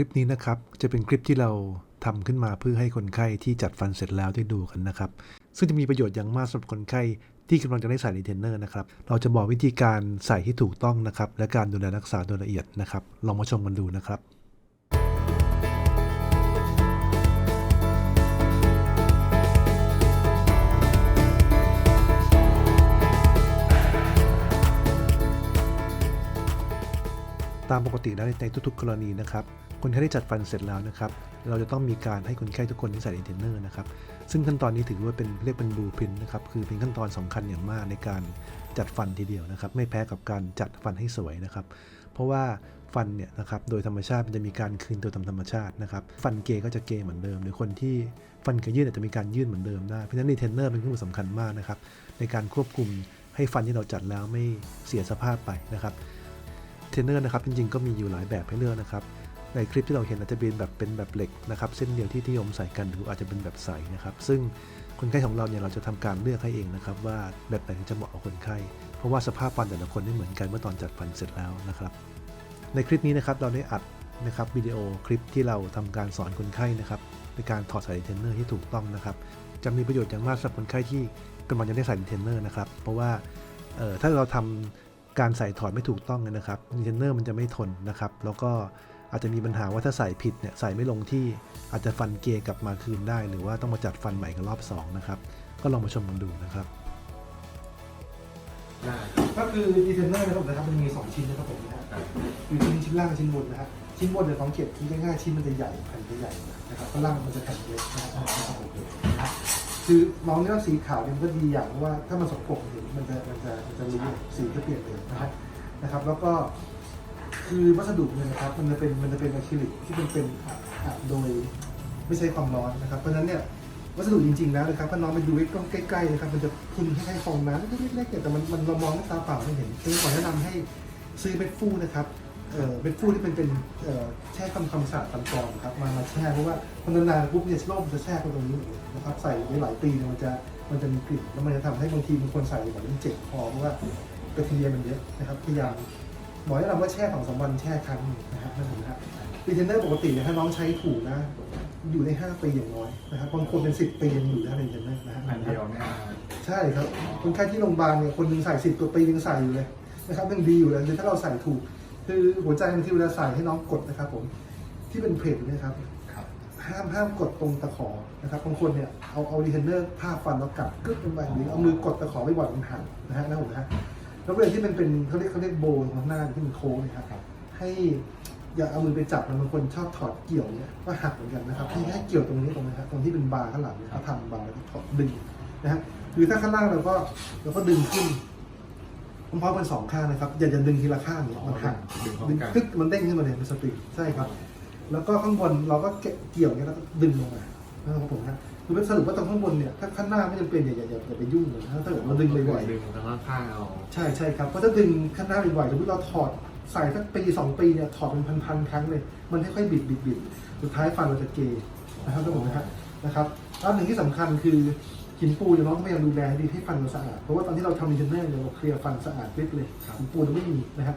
ลิปนี้นะครับ จะเป็นคลิปที่เราทำขึ้นมาเพื่อให้คนไข้ที่จัดฟันเสร็จแล้วได้ดูกันนะครับ ซึ่งจะมีประโยชน์อย่างมากสำหรับคนไข้ที่กำลังจะได้ใส่รีเทนเนอร์นะครับ เราจะบอกวิธีการใส่ที่ถูกต้องนะครับ และการดูแลรักษาโดยละเอียดนะครับ ลองมาชมกันดูนะครับตามปกติแล้วในทุกๆ กรณีนะครับ คนไข้ได้จัดฟันเสร็จแล้วนะครับ เราจะต้องมีการให้คนไข้ทุกคนที่ใส่รีเทนเนอร์นะครับ ซึ่งขั้นตอนนี้ถือว่าเป็นเรียกเป็นบูพินนะครับ คือเป็นขั้นตอนสำคัญอย่างมากในการจัดฟันทีเดียวนะครับ ไม่แพ้กับการจัดฟันให้สวยนะครับ เพราะว่าฟันเนี่ยนะครับโดยธรรมชาติมันจะมีการคืนตัวตามธรรมชาตินะครับ ฟันเกยก็จะเกยเหมือนเดิม หรือคนที่ฟันเคยยื่นอาจจะมีการยื่นเหมือนเดิมได้เพราะฉะนั้นรีเทนเนอร์เป็นเครื่องมือสำคัญมากนะครับในการควบคุมให้ฟันที่เราจัดแล้วไม่เสียสภาพไปนะครับเทนเนอร์นะครับจริงๆก็มีอยู่หลายแบบให้เลือกนะครับ ในคลิปที่เราเห็นอาจจะเป็นแบบเป็นแบบเหล็กนะครับเส้นเดียวที่นิยมใส่กันหรืออาจจะเป็นแบบใสนะครับ ซึ่งคนไข้ของเราเนี่ยเราจะทำการเลือกให้เองนะครับ ว่าแบบไหนจะเหมาะกับคนไข้ เพราะว่าสภาพฟันแต่ละคนไม่เหมือนกันเมื่อตอนจัดฟันเสร็จแล้วนะครับ ในคลิปนี้นะครับเราได้อัดนะครับวิดีโอคลิปที่เราทำการสอนคนไข้นะครับในการถอดสายเทนเนอร์ที่ถูกต้องนะครับจะมีประโยชน์อย่างมากสำหรับคนไข้ที่กำลังจะได้ใส่เทนเนอร์นะครับเพราะว่าเอ่อถ้าเราทำการใส่ถอดไม่ถูกต้องนะครับเทนเนอร์มันจะไม่ทนนะครับ แล้วก็ อาจจะมีปัญหาว่าถ้าใส่ผิดเนี่ยใส่ไม่ลงที่อาจจะฟันเกยกลับมาคืนได้ หรือว่าต้องมาจัดฟันใหม่กันรอบสองนะครับก็ลองมาชมกันดูนะครับก็คือดีเทนเนอร์นะครับนะครับมันมี 2 ชิ้นนะครับผมนะฮะคือชิ้นชิ้นล่างกับชิ้นบนนะฮะชิ้นบนเนี่ยสังเกตที่ง่ายๆชิ้นมันจะใหญ่แผ่นจะใหญ่นะครับข้างล่างมันจะแผ่นเล็กนะครับคือมองเนี่ยว่าสีขาวเนี่ยมันก็ดีอย่างเพราะว่าถ้ามันสกปรกเนี่ยมันจะมันจะมันจะรู้สีจะเปลี่ยนเลยนะครับนะครับ แล้วก็ คือวัสดุเนี่ยนะครับมันจะเป็นมันจะเป็นอะคริลิกที่มันเป็นอัดอัดโดยไม่ใช้ความร้อนนะครับเพราะฉะนั้นเนี่ยวัสดุจริงๆแล้วนะครับถ้าน้องไปดูกล้องใกล้ๆนะครับมันจะพุ่นคล้ายๆฟองน้ำเล็กๆเนี่ยแต่มันมันเรามองด้วยตาเปล่าไม่เห็นคือขอแนะนำให้ซื้อเม็ดฟูนะครับเอ่อเม็ดฟูที่เป็นเป็นเอ่อแช่คำคำสาดตำกรองครับมามาแช่เพราะว่าพอนานๆปุ๊บเนี่ยโรคมันจะแช่ไปตรงนี้นะครับใส่ไว้หลายปีเนี่ยมันจะมันจะมีกลิ่นแล้วมันจะทำให้บางทีบางคนใส่แบบมันเจ็บคอเพราะว่าแบคทีเรียมันเยอะนะครับพยายาม หมอแนะนำว่าแช่สองสามวันแช่ครั้งหนึ่งนะครับนั่นเองนะครับรีเทนเนอร์ปกติเนี่ยถ้าน้องใช้ถูกนะ อยู่ได้5ปีอย่างน้อยนะครับบางคนเป็น 10ปียังอยู่ได้เลยเห็นไหมนะฮะอันเดียวเนี่ยใช่ครับคนไข้ที่โรงพยาบาลเนี่ยคนหนึงใส่10ตัวปียังใส่อยู่เลยนะครับยังดีอยู่เลยคือถ้าเราใส่ถูก คือหัวใจมันที่เวลาใส่ให้น้องกดนะครับผมที่เป็นเพลทนะครับครับ ห้ามห้ามกดตรงตะขอนะครับบางคนเนี่ยเอาเอารีเทนเนอร์ผ้าฟันแล้วกัดกึ๊บลงไปหรือเอามือกดตะขอไม่บ่อยมันหักนะฮะนะผมนะฮะ แล้วเวลาที่มันเป็นเขาเรียกเขาเรียกโบว์ข้างหน้าที่มันโค้งเนะครับ ให้อย่าเอามือไปจับมันบางคนชอบถอดเกี่ยวเนี่ยก็หักเหมือนกันนะครับที่ให้เกี่ยวตรงนี้ตรงนะครับตรงที่เป็นบาร์ข้างหลังเนี่ยเขาทำบาร์แล้วก็ถอดดึงนะฮะคือถ้าข้างล่างเราก็เราก็ดึงขึ้นพร้อมๆกันสองข้างนะครับอย่าจะดึงทีละข้างเนี่ยมันหักดึงพร้อมดึงกันคึกมันเด้งขึ้นมาเลยเป็นสปริงใช่ครับ แล้วก็ข้างบนเราก็เกะเกี่ยวเนี่ยแล้วก็ดึงลงมา นะครับผมนะคือเป็นสรุปว่าตรงข้างบนเนี่ยถ้าข้างหน้าไม่จำเป็นอย่าอย่าอย่าอย่าไปยุ่งเลยนะถ้าเกิดเราดึงบ่อยๆดึงทางข้างๆเอาใช่ใช่ครับเพราะถ้าดึงข้างหน้าบ่อยๆสมมติเราถอดใส่สักปีสองปีเนี่ยถอดเป็นพันๆครั้งเลยมันค่อยๆบิดบิดบิดสุดท้ายฟันเราจะเกยนะครับท่านผู้ชมนะครับนะครับแล้วหนึ่งที่สำคัญคือหินปูนเนี่ยน้องพยายามดูแลให้ดีให้ฟันเราสะอาดเพราะว่าตอนที่เราทำอินเทอร์เน็ตเนี่ยเราเคลียร์ฟันสะอาดเรียบเลยหินปูนเราไม่มีนะครับ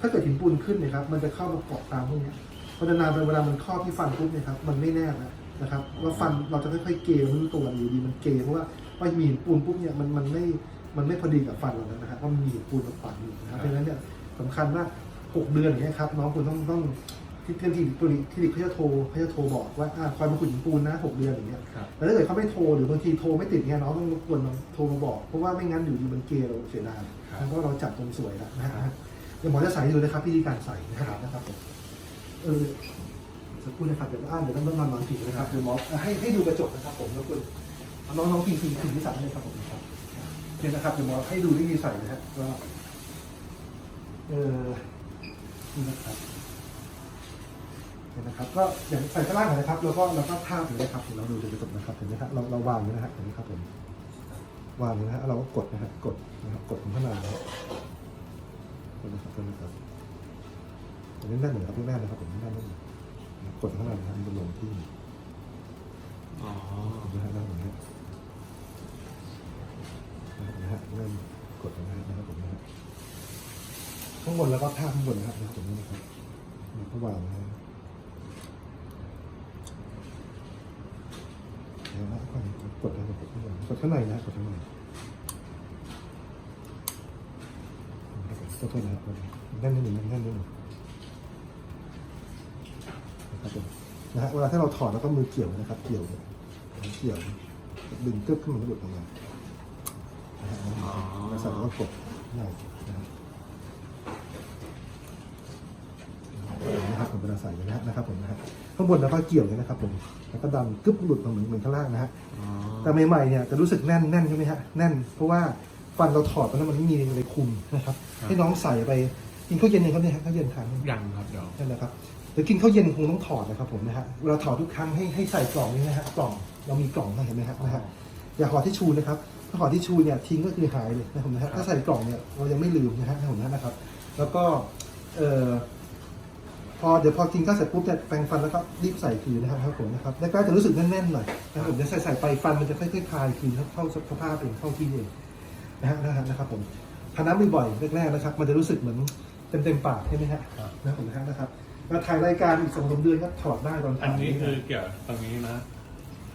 ถ้าเกิดหินปูนขึ้นเนะครับมันจะเข้ามาเกาะตามพวกเนี้ยพอนานๆไปเวลามันครอบที่ฟันปุ๊บเนี่ยครับมันไม่แน่นะ นะครับว่าฟันเราจะค่อยๆเกยไม่รู้ตัวอยู่ดีมันเกยเพราะว่าว่ามีหินปูนปุ๊บเนี่ยมันมันไม่มันไม่พอดีกับฟันเราแล้วนะครับเพราะมันมีหินปูนมาขวางอยู่นะครับเพราะฉะนั้นเนี่ยสำคัญมาหกเดือนอย่างเงี้ยครับน้องคุณต้องต้องที่ที่ที่ตัวนี้ที่เขาจะโทรเขาจะโทรบอกว่าอ่าคอยมาขุดหินปูนนะหกเดือนอย่างเงี้ยครับแต่ถ้าเกิดเขาไม่โทรหรือบางทีโทรไม่ติดเนี่ยน้องต้องรบกวนโทรมาบอก เพราะว่าไม่งั้นอยู่ดีมันเกยเราเสียดายเพราะว่าเราจับตรงสวยแล้วนะฮะเดี๋ยวหมอจะใส่ดูนะครับวิธีการใส่นะครับนะครับเออ สักครู่นะครับเดี๋ยวอ่านเดี๋ยวต้องต้องนอนนอนผิดนะครับเดี๋ยวหมอให้ให้ดูกระจกนะครับผมแล้วคุณน้องน้องพิงพิงพิงที่ใส่เลยครับผมครับเนี่ยนะครับเดี๋ยวหมอให้ดูวิธีใส่นะครับว่าเออนี่นะครับเนี่ยนะครับก็อย่างใส่ข้างล่างก่อนะครับ แล้วก็แล้วก็ทาบอย่างนี้นะครับเดี๋ยวเราดูจะกระจกนะครับเห็นไหมครับเราเราวางอย่นะครับอย่างนี้ครับผมวางอย่นะฮะเราก็กดนะครับกดนะครับกดข้างในนะครับกดนะครับกดนะครับอันนี้แน่นเหมือนครับแน่นนะครับผมแน่นๆนะครับ กดเท่างหลังนะมันลงที่อ๋อนะฮะแล้วผมเนี้นะฮะเริ่มกดนะฮะนะครับผมนะฮะข้างบนแล้วก็ท่าข้างบนนะครับนะตรงนี้นะครับมันก็วางนะฮะแล้วก็กดนะกดข้างบนกดข้างในนะกดข้างในกดข้างในนะแน่นนึงแน่นนึง ครับผมนะฮะเวลาที่เราถอดแล้วก็มือเกี่ยวนะครับ เกี่ยวเนี่ยเกี่ยวดึงกึ๊บขึ้นมาแล้วหลุดออกมานะฮะแล้วใส่แล้วก็กดได้นะครับนะครับผมเวลาใส่นะฮะนะครับผมนะฮะข้างบนแล้วก็เกี่ยวเลยนะครับผมแล้วก็ดันกึ๊บหลุดมาเหมือนเหมือนข้างล่างนะฮะอ๋อแต่ใหม่ๆเนี่ยจะรู้สึกแน่นแน่นใช่ไหมฮะแน่น เพราะว่าฟันเราถอดไปแล้วมันไม่มีอะไรคุมนะครับ ให้น้องใส่ไปกินข้าวเย็นยังครับเนี่ยฮะข้าวเย็นทานยังครับเดี๋ยวนั่นแหละครับ เดี๋ยวกินข้าวเย็นคงต้องถอดนะครับผมนะฮะเวลาถอดทุกครั้งให้ให้ใส่กล่องนี้นะฮะกล่องเรามีกล่องนะเห็นไหมฮะนะฮะอย่าห่อที่ชูนะครับถ้าห่อที่ชูเนี่ยทิ้งก็คือหายเลยนะครับนะฮะถ้าใส่กล่องเนี่ยเรายังไม่ลืมนะฮะผมนะครับ แล้วก็เอ่อพอเดี๋ยวพอกินข้าวเสร็จปุ๊บเนี่ยแปรงฟันแล้วก็รีบใส่คืนนะครับครับผมนะครับแรกๆจะรู้สึกแน่นๆหน่อยนะครับผมจะใส่ใส่ไปฟันมันจะค่อยๆคลายคืนเข้าสภาพเองเข้าที่เองนะฮะนะฮะนะครับผมทานน้ำบ่อยๆแรกๆนะครับ มันจะรู้สึกเหมือนเต็มๆปากใช่ไหมฮะนะครับผมนะฮะนะครับ มาถ่ายรายการอีกสองสามเดือนก็ถอดได้ตอนอันถ่ายนี้คือเกี่ยวตรงนี้นะ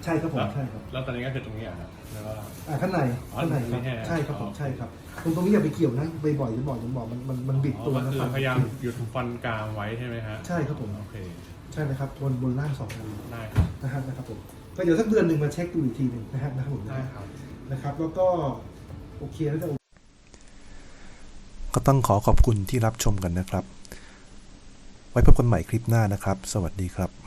ใช่ครับผมใช่ครับแล้วตอนนี้ก็คือตรงนี้อะครับแล้วก็ อ่าข้างในอ๋อข้างในครับไม่ใช่ใช่ครับผมอ๋อใช่ครับตรงตรงนี้อย่าไปเกี่ยวนะบ่อยๆจะบอกจะบอกมันมันมันบิดตัวอ๋อนะก็คคืรัอบพยายามหยุดฟันกรามไว้ใช่ไหมฮะใช่ครับผมโอเคใช่นะครับบนบนล่างสองอันได้ครับนะฮะนะครับผมก็เดี๋ยวสักเดือนหนึ่งมาเช็คดูอีกทีหนึ่งนะฮะนะครับผมได้ครับ นะครับ แล้วก็โอเคแล้วจะ ก็ต้องขอขอบคุณที่รับชมกันนะครับ ไว้พบกันใหม่คลิปหน้านะครับ สวัสดีครับ